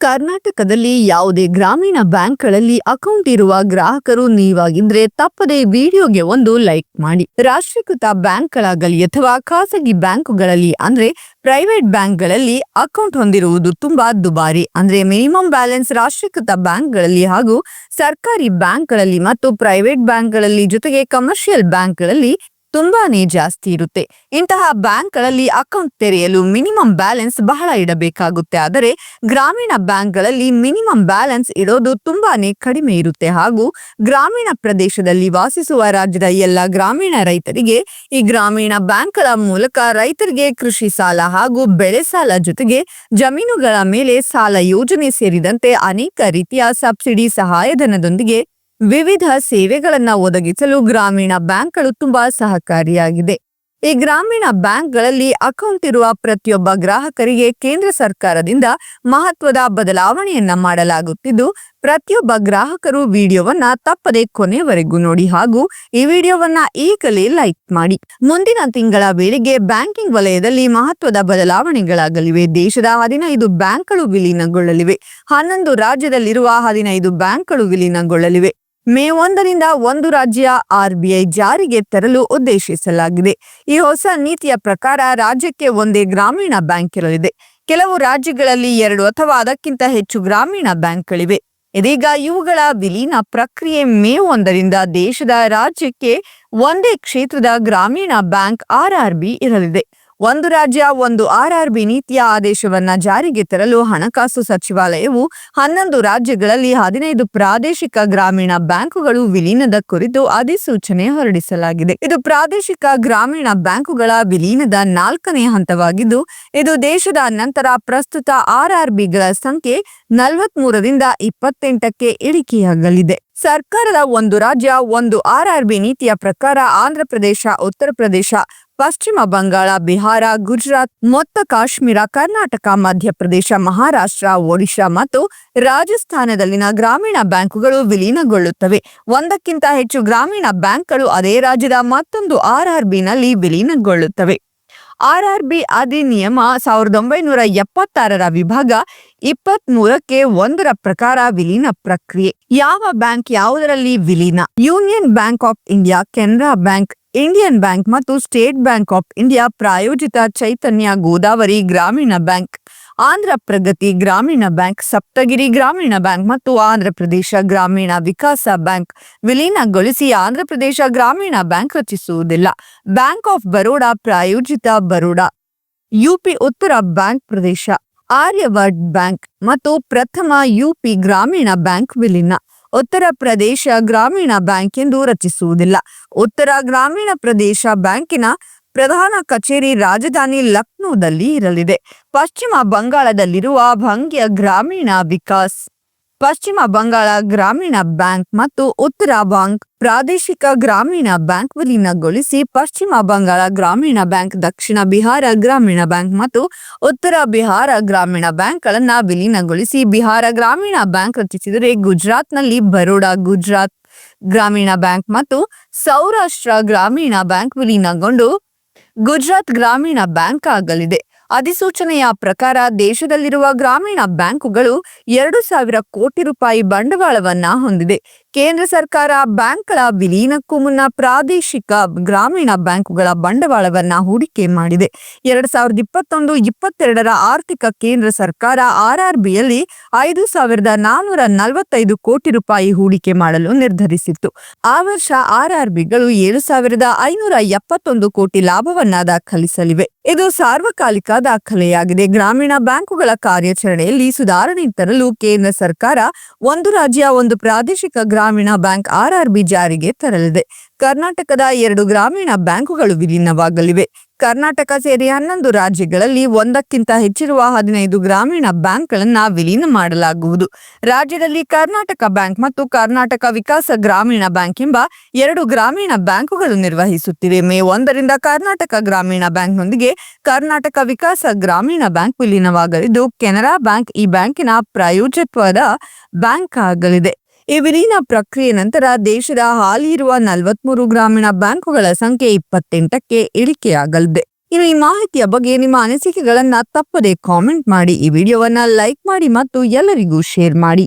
ಕರ್ನಾಟಕದಲ್ಲಿ ಯಾವುದೇ ಗ್ರಾಮೀಣ ಬ್ಯಾಂಕ್ಗಳಲ್ಲಿ ಅಕೌಂಟ್ ಇರುವ ಗ್ರಾಹಕರು ನೀವಾಗಿದ್ರೆ ತಪ್ಪದೆ ವಿಡಿಯೋಗೆ ಒಂದು ಲೈಕ್ ಮಾಡಿ. ರಾಷ್ಟ್ರೀಕೃತ ಬ್ಯಾಂಕ್ಗಳಾಗಲಿ ಅಥವಾ ಖಾಸಗಿ ಬ್ಯಾಂಕುಗಳಲ್ಲಿ ಅಂದ್ರೆ ಪ್ರೈವೇಟ್ ಬ್ಯಾಂಕ್ಗಳಲ್ಲಿ ಅಕೌಂಟ್ ಹೊಂದಿರುವುದು ತುಂಬಾ ದುಬಾರಿ. ಅಂದ್ರೆ ಮಿನಿಮಮ್ ಬ್ಯಾಲೆನ್ಸ್ ರಾಷ್ಟ್ರೀಕೃತ ಬ್ಯಾಂಕ್ಗಳಲ್ಲಿ ಹಾಗೂ ಸರ್ಕಾರಿ ಬ್ಯಾಂಕ್ಗಳಲ್ಲಿ ಮತ್ತು ಪ್ರೈವೇಟ್ ಬ್ಯಾಂಕ್ಗಳಲ್ಲಿ ಜೊತೆಗೆ ಕಮರ್ಷಿಯಲ್ ಬ್ಯಾಂಕ್ಗಳಲ್ಲಿ ತುಂಬಾನೇ ಜಾಸ್ತಿ ಇರುತ್ತೆ. ಇಂತಹ ಬ್ಯಾಂಕ್ಗಳಲ್ಲಿ ಅಕೌಂಟ್ ತೆರೆಯಲು ಮಿನಿಮಮ್ ಬ್ಯಾಲೆನ್ಸ್ ಬಹಳ ಇಡಬೇಕಾಗುತ್ತೆ. ಆದರೆ ಗ್ರಾಮೀಣ ಬ್ಯಾಂಕ್ಗಳಲ್ಲಿ ಮಿನಿಮಮ್ ಬ್ಯಾಲೆನ್ಸ್ ಇಡೋದು ತುಂಬಾನೇ ಕಡಿಮೆ ಇರುತ್ತೆ. ಹಾಗೂ ಗ್ರಾಮೀಣ ಪ್ರದೇಶದಲ್ಲಿ ವಾಸಿಸುವ ರಾಜ್ಯದ ಎಲ್ಲ ಗ್ರಾಮೀಣ ರೈತರಿಗೆ ಈ ಗ್ರಾಮೀಣ ಬ್ಯಾಂಕ್ಗಳ ಮೂಲಕ ರೈತರಿಗೆ ಕೃಷಿ ಸಾಲ ಹಾಗೂ ಬೆಳೆ ಸಾಲ ಜೊತೆಗೆ ಜಮೀನುಗಳ ಮೇಲೆ ಸಾಲ ಯೋಜನೆ ಸೇರಿದಂತೆ ಅನೇಕ ರೀತಿಯ ಸಬ್ಸಿಡಿ ಸಹಾಯಧನದೊಂದಿಗೆ ವಿವಿಧ ಸೇವೆಗಳನ್ನು ಒದಗಿಸಲು ಗ್ರಾಮೀಣ ಬ್ಯಾಂಕ್ಗಳು ತುಂಬಾ ಸಹಕಾರಿಯಾಗಿದೆ. ಈ ಗ್ರಾಮೀಣ ಬ್ಯಾಂಕ್ಗಳಲ್ಲಿ ಅಕೌಂಟ್ ಇರುವ ಪ್ರತಿಯೊಬ್ಬ ಗ್ರಾಹಕರಿಗೆ ಕೇಂದ್ರ ಸರ್ಕಾರದಿಂದ ಮಹತ್ವದ ಬದಲಾವಣೆಯನ್ನ ಮಾಡಲಾಗುತ್ತಿದ್ದು, ಪ್ರತಿಯೊಬ್ಬ ಗ್ರಾಹಕರು ವಿಡಿಯೋವನ್ನ ತಪ್ಪದೆ ಕೊನೆವರೆಗೂ ನೋಡಿ ಹಾಗೂ ಈ ವಿಡಿಯೋವನ್ನ ಈಗಲೇ ಲೈಕ್ ಮಾಡಿ. ಮುಂದಿನ ತಿಂಗಳ ವೇಳೆಗೆ ಬ್ಯಾಂಕಿಂಗ್ ವಲಯದಲ್ಲಿ ಮಹತ್ವದ ಬದಲಾವಣೆಗಳಾಗಲಿವೆ. ದೇಶದ ಹದಿನೈದು ಬ್ಯಾಂಕ್ಗಳು ವಿಲೀನಗೊಳ್ಳಲಿವೆ. ಹನ್ನೊಂದು ರಾಜ್ಯದಲ್ಲಿರುವ ಹದಿನೈದು ಬ್ಯಾಂಕ್ಗಳು ವಿಲೀನಗೊಳ್ಳಲಿವೆ. ಮೇ ಒಂದರಿಂದ ಒಂದು ರಾಜ್ಯ ಆರ್ಬಿಐ ಜಾರಿಗೆ ತರಲು ಉದ್ದೇಶಿಸಲಾಗಿದೆ. ಈ ಹೊಸ ನೀತಿಯ ಪ್ರಕಾರ ರಾಜ್ಯಕ್ಕೆ ಒಂದೇ ಗ್ರಾಮೀಣ ಬ್ಯಾಂಕ್ ಇರಲಿದೆ. ಕೆಲವು ರಾಜ್ಯಗಳಲ್ಲಿ ಎರಡು ಅಥವಾ ಅದಕ್ಕಿಂತ ಹೆಚ್ಚು ಗ್ರಾಮೀಣ ಬ್ಯಾಂಕ್ಗಳಿವೆ. ಇದೀಗ ಇವುಗಳ ವಿಲೀನ ಪ್ರಕ್ರಿಯೆ ಮೇ ಒಂದರಿಂದ ದೇಶದ ರಾಜ್ಯಕ್ಕೆ ಒಂದೇ ಕ್ಷೇತ್ರದ ಗ್ರಾಮೀಣ ಬ್ಯಾಂಕ್ ಆರ್ಆರ್ಬಿ ಇರಲಿದೆ. ಒಂದು ರಾಜ್ಯ, ಒಂದು ಆರ್ಆರ್ಬಿ ನೀತಿಯ ಆದೇಶವನ್ನ ಜಾರಿಗೆ ತರಲು ಹಣಕಾಸು ಸಚಿವಾಲಯವು ಹನ್ನೊಂದು ರಾಜ್ಯಗಳಲ್ಲಿ ಹದಿನೈದು ಪ್ರಾದೇಶಿಕ ಗ್ರಾಮೀಣ ಬ್ಯಾಂಕುಗಳು ವಿಲೀನದ ಕುರಿತು ಅಧಿಸೂಚನೆ ಹೊರಡಿಸಲಾಗಿದೆ. ಇದು ಪ್ರಾದೇಶಿಕ ಗ್ರಾಮೀಣ ಬ್ಯಾಂಕುಗಳ ವಿಲೀನದ ನಾಲ್ಕನೇ ಹಂತವಾಗಿದ್ದು, ಇದು ದೇಶದ ನಂತರ ಪ್ರಸ್ತುತ ಆರ್ಆರ್ಬಿಗಳ ಸಂಖ್ಯೆ ನಲವತ್ಮೂರರಿಂದ ಇಪ್ಪತ್ತೆಂಟಕ್ಕೆ ಇಳಿಕೆಯಾಗಲಿದೆ. ಸರ್ಕಾರದ ಒಂದು ರಾಜ್ಯ, ಒಂದು ಆರ್ಆರ್ಬಿ ನೀತಿಯ ಪ್ರಕಾರ ಆಂಧ್ರಪ್ರದೇಶ ಉತ್ತರ ಪ್ರದೇಶ, ಪಶ್ಚಿಮ ಬಂಗಾಳ, ಬಿಹಾರ, ಗುಜರಾತ್, ಮೊತ್ತ ಕಾಶ್ಮೀರ, ಕರ್ನಾಟಕ, ಮಧ್ಯಪ್ರದೇಶ, ಮಹಾರಾಷ್ಟ್ರ ಒಡಿಶಾ ಮತ್ತು ರಾಜಸ್ಥಾನದಲ್ಲಿನ ಗ್ರಾಮೀಣ ಬ್ಯಾಂಕುಗಳು ವಿಲೀನಗೊಳ್ಳುತ್ತವೆ. ಒಂದಕ್ಕಿಂತ ಹೆಚ್ಚು ಗ್ರಾಮೀಣ ಬ್ಯಾಂಕ್ಗಳು ಅದೇ ರಾಜ್ಯದ ಮತ್ತೊಂದು ಆರ್ಆರ್ಬಿನಲ್ಲಿ ವಿಲೀನಗೊಳ್ಳುತ್ತವೆ. ಆರ್ಆರ್ಬಿ ಅಧಿನಿಯಮ ಸಾವಿರದ ಒಂಬೈನೂರ ಎಪ್ಪತ್ತಾರರ ವಿಭಾಗ ಇಪ್ಪತ್ತ್ ಮೂರಕ್ಕೆ ಒಂದರ ಪ್ರಕಾರ ವಿಲೀನ ಪ್ರಕ್ರಿಯೆ. ಯಾವ ಬ್ಯಾಂಕ್ ಯಾವುದರಲ್ಲಿ ವಿಲೀನ? Union bank of India, Canara bank, Indian bank ಮತ್ತು ಸ್ಟೇಟ್ ಬ್ಯಾಂಕ್ ಆಫ್ ಇಂಡಿಯಾ ಪ್ರಾಯೋಜಿತ ಚೈತನ್ಯ ಗೋದಾವರಿ ಗ್ರಾಮೀಣ ಬ್ಯಾಂಕ್. ಆಂಧ್ರ ಪ್ರಗತಿ ಗ್ರಾಮೀಣ ಬ್ಯಾಂಕ್, ಸಪ್ತಗಿರಿ ಗ್ರಾಮೀಣ ಬ್ಯಾಂಕ್ ಮತ್ತು ಆಂಧ್ರ ಪ್ರದೇಶ ಗ್ರಾಮೀಣ ವಿಕಾಸ ಬ್ಯಾಂಕ್ ವಿಲೀನಗೊಳಿಸಿ ಆಂಧ್ರ ಪ್ರದೇಶ ಗ್ರಾಮೀಣ ಬ್ಯಾಂಕ್ ರಚಿಸುವುದಿಲ್ಲ. ಬ್ಯಾಂಕ್ ಆಫ್ ಬರೋಡಾ, ಪ್ರಾಯೋಜಿತ ಬರೋಡಾ. ಯುಪಿ ಉತ್ತರ ಬ್ಯಾಂಕ್ ಪ್ರದೇಶ. ಆರ್ಯವರ್ಡ್ ಬ್ಯಾಂಕ್ ಮತ್ತು ಪ್ರಥಮ ಯುಪಿ ಗ್ರಾಮೀಣ ಬ್ಯಾಂಕ್ ವಿಲೀನ. ಉತ್ತರ ಪ್ರದೇಶ ಗ್ರಾಮೀಣ ಬ್ಯಾಂಕ್ ಎಂದು ರಚಿಸುವುದಿಲ್ಲ. ಉತ್ತರ ಗ್ರಾಮೀಣ ಪ್ರದೇಶ ಬ್ಯಾಂಕಿನ ಪ್ರಧಾನ ಕಚೇರಿ ರಾಜಧಾನಿ ಲಕ್ನೋದಲ್ಲಿ ಇರಲಿದೆ. ಪಶ್ಚಿಮ ಬಂಗಾಳದಲ್ಲಿರುವ ಭಂಗ್ಯ ಗ್ರಾಮೀಣ ವಿಕಾಸ್, ಪಶ್ಚಿಮ ಬಂಗಾಳ ಗ್ರಾಮೀಣ ಬ್ಯಾಂಕ್ ಮತ್ತು ಉತ್ತರ ಬ್ಯಾಂಕ್ ಪ್ರಾದೇಶಿಕ ಗ್ರಾಮೀಣ ಬ್ಯಾಂಕ್ ವಿಲೀನಗೊಳಿಸಿ ಪಶ್ಚಿಮ ಬಂಗಾಳ ಗ್ರಾಮೀಣ ಬ್ಯಾಂಕ್, ದಕ್ಷಿಣ ಬಿಹಾರ ಗ್ರಾಮೀಣ ಬ್ಯಾಂಕ್ ಮತ್ತು ಉತ್ತರ ಬಿಹಾರ ಗ್ರಾಮೀಣ ಬ್ಯಾಂಕ್ಗಳನ್ನು ವಿಲೀನಗೊಳಿಸಿ ಬಿಹಾರ ಗ್ರಾಮೀಣ ಬ್ಯಾಂಕ್ ರಚಿಸಿದರೆ ಗುಜರಾತ್ನಲ್ಲಿ ಬರೋಡಾ ಗುಜರಾತ್ ಗ್ರಾಮೀಣ ಬ್ಯಾಂಕ್ ಮತ್ತು ಸೌರಾಷ್ಟ್ರ ಗ್ರಾಮೀಣ ಬ್ಯಾಂಕ್ ವಿಲೀನಗೊಂಡು ಗುಜರಾತ್ ಗ್ರಾಮೀಣ ಬ್ಯಾಂಕ್ ಆಗಲಿದೆ. ಅಧಿಸೂಚನೆಯ ಪ್ರಕಾರ ದೇಶದಲ್ಲಿರುವ ಗ್ರಾಮೀಣ ಬ್ಯಾಂಕುಗಳು ಎರಡು ಸಾವಿರ ಕೋಟಿ ರೂಪಾಯಿ ಬಂಡವಾಳವನ್ನ ಹೊಂದಿದೆ. ಕೇಂದ್ರ ಸರ್ಕಾರ ಬ್ಯಾಂಕ್ಗಳ ವಿಲೀನಕ್ಕೂ ಮುನ್ನ ಪ್ರಾದೇಶಿಕ ಗ್ರಾಮೀಣ ಬ್ಯಾಂಕುಗಳ ಬಂಡವಾಳವನ್ನ ಹೂಡಿಕೆ ಮಾಡಿದೆ. ಎರಡ್ ಸಾವಿರದ ಇಪ್ಪತ್ತೊಂದು ಇಪ್ಪತ್ತೆರಡರ ಆರ್ಥಿಕ ಕೇಂದ್ರ ಸರ್ಕಾರ ಆರ್ಆರ್ಬಿಯಲ್ಲಿ ಐದು ಸಾವಿರದ ನಾನೂರ ನಲವತ್ತೈದು ಕೋಟಿ ರೂಪಾಯಿ ಹೂಡಿಕೆ ಮಾಡಲು ನಿರ್ಧರಿಸಿತ್ತು. ಆ ವರ್ಷ ಆರ್ಆರ್ಬಿಗಳು ಏಳು ಸಾವಿರದ ಐನೂರ ಎಪ್ಪತ್ತೊಂದು ಕೋಟಿ ಲಾಭವನ್ನ ದಾಖಲಿಸಲಿವೆ. ಇದು ಸಾರ್ವಕಾಲಿಕ ದಾಖಲೆಯಾಗಿದೆ. ಗ್ರಾಮೀಣ ಬ್ಯಾಂಕುಗಳ ಕಾರ್ಯಾಚರಣೆಯಲ್ಲಿ ಸುಧಾರಣೆ ತರಲು ಕೇಂದ್ರ ಸರ್ಕಾರ ಒಂದು ರಾಜ್ಯ, ಒಂದು ಪ್ರಾದೇಶಿಕ ಗ್ರಾಮೀಣ ಬ್ಯಾಂಕ್ ಆರ್ಆರ್ಬಿ ಜಾರಿಗೆ ತರಲಿದೆ. ಕರ್ನಾಟಕದ ಎರಡು ಗ್ರಾಮೀಣ ಬ್ಯಾಂಕುಗಳು ವಿಲೀನವಾಗಲಿವೆ. ಕರ್ನಾಟಕ ಸೇರಿ ಹನ್ನೊಂದು ರಾಜ್ಯಗಳಲ್ಲಿ ಒಂದಕ್ಕಿಂತ ಹೆಚ್ಚಿರುವ ಹದಿನೈದು ಗ್ರಾಮೀಣ ಬ್ಯಾಂಕ್ಗಳನ್ನ ವಿಲೀನ ಮಾಡಲಾಗುವುದು. ರಾಜ್ಯದಲ್ಲಿ ಕರ್ನಾಟಕ ಬ್ಯಾಂಕ್ ಮತ್ತು ಕರ್ನಾಟಕ ವಿಕಾಸ ಗ್ರಾಮೀಣ ಬ್ಯಾಂಕ್ ಎಂಬ ಎರಡು ಗ್ರಾಮೀಣ ಬ್ಯಾಂಕುಗಳು ನಿರ್ವಹಿಸುತ್ತಿವೆ. ಮೇ ಒಂದರಿಂದ ಕರ್ನಾಟಕ ಗ್ರಾಮೀಣ ಬ್ಯಾಂಕ್ನೊಂದಿಗೆ ಕರ್ನಾಟಕ ವಿಕಾಸ ಗ್ರಾಮೀಣ ಬ್ಯಾಂಕ್ ವಿಲೀನವಾಗಲಿದ್ದು, ಕೆನರಾ ಬ್ಯಾಂಕ್ ಈ ಬ್ಯಾಂಕಿನ ಪ್ರಾಯೋಜತ್ವದ ಬ್ಯಾಂಕ್ ಆಗಲಿದೆ. ಈ ವಿಲೀನ ಪ್ರಕ್ರಿಯೆ ನಂತರ ದೇಶದ ಹಾಲಿ ಇರುವ ನಲವತ್ಮೂರು ಗ್ರಾಮೀಣ ಬ್ಯಾಂಕುಗಳ ಸಂಖ್ಯೆ ಇಪ್ಪತ್ತೆಂಟಕ್ಕೆ ಇಳಿಕೆಯಾಗಲಿದೆ. ಇನ್ನು ಈ ಮಾಹಿತಿಯ ಬಗ್ಗೆ ನಿಮ್ಮ ಅನಿಸಿಕೆಗಳನ್ನ ತಪ್ಪದೆ ಕಾಮೆಂಟ್ ಮಾಡಿ. ಈ ವಿಡಿಯೋವನ್ನ ಲೈಕ್ ಮಾಡಿ ಮತ್ತು ಎಲ್ಲರಿಗೂ ಶೇರ್ ಮಾಡಿ.